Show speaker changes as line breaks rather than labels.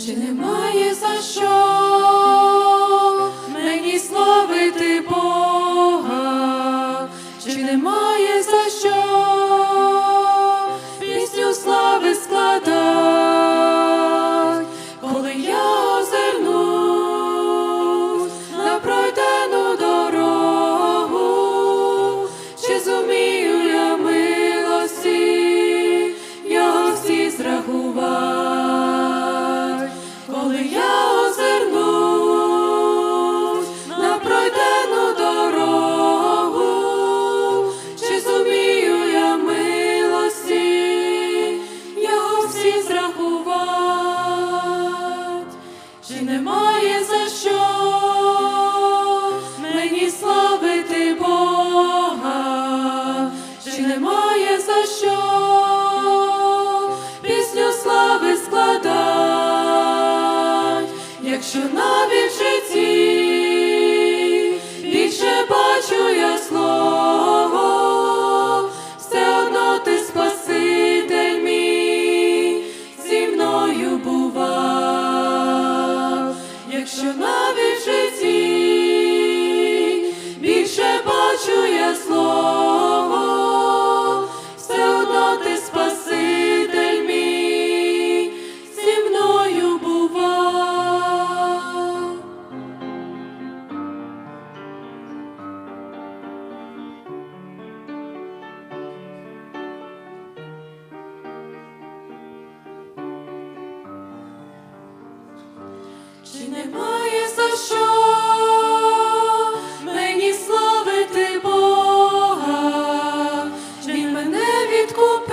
чи немає за що? Мені славити Бога, чи немає що пісню слави складать, якщо навіть в більше бачу я слово, все одно ти спаситель мій зі мною бував, якщо навіть Чи немає за що мені славити Бога? Він мене відкупив.